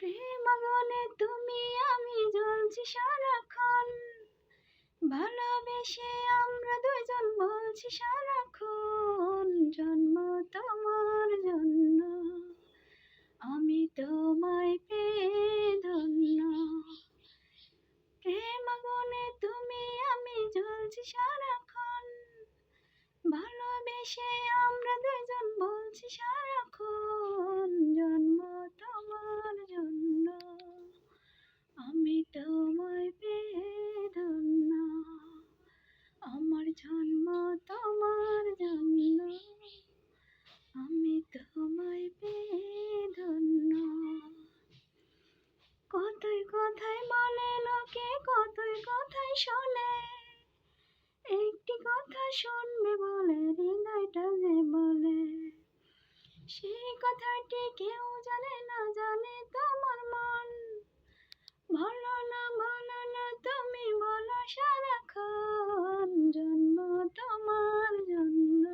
প্রেম আগুনে তুমি, আমি জ্বলছি সারাক্ষণ। ভালোবেসে আমরা দুজন বলছি সারাক্ষণ, জন্ম তোমার জন্য। আমি তোমায় পেয়ে ধন্য। প্রেম আগুনে তুমি, আমি জ্বলছি সারাক্ষণ। ভালোবেসে আমরা দুজন বলছি সারাক্ষণ। সেই কথাটি কেউ জানে না, জানে তোমার মন। বলো না বলো না, তুমি বলো সারাক্ষণ জন্ম তোমার জন্য।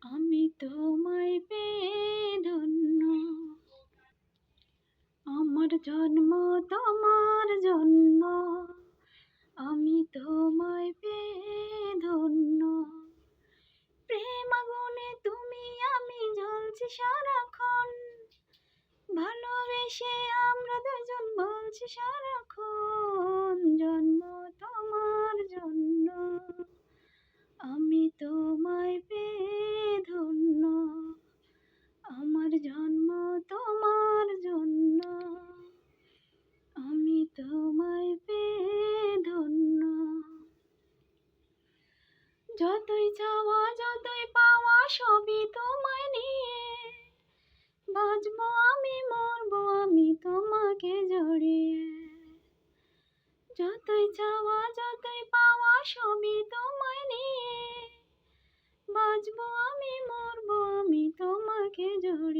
আমি তোমায় পেয়ে ধন্য। আমার জন্ম তোমার জন্য। আমি তোমায় সারাক্ষণ। ভালোবেসে আমরা দুজন বলছি, সারাক্ষণ জন্ম তোমার জন্য। আমি তোমায় পেয়ে ধন্য। আমার জন্ম তোমার জন্য। আমি তোমায় পেয়ে ধন্য। যতই চাওয়া, যতই পাওয়া, সবই তোমায় নিয়ে বাঁচবো আমি মরবো, আমি তোমাকে জড়িয়ে। যতই চাওয়া, যতই পাওয়া, সবই তোমায় নিয়ে। বাজবো আমি মরবো, আমি তোমাকে জড়িয়ে।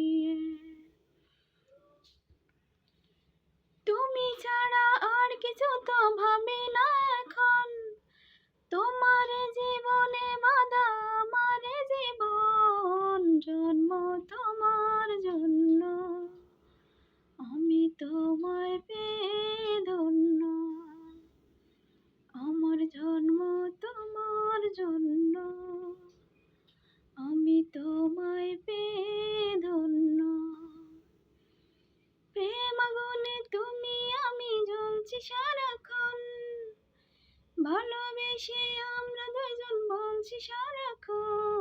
মিশে আমরা দুজন বলছি সারাক্ষণ।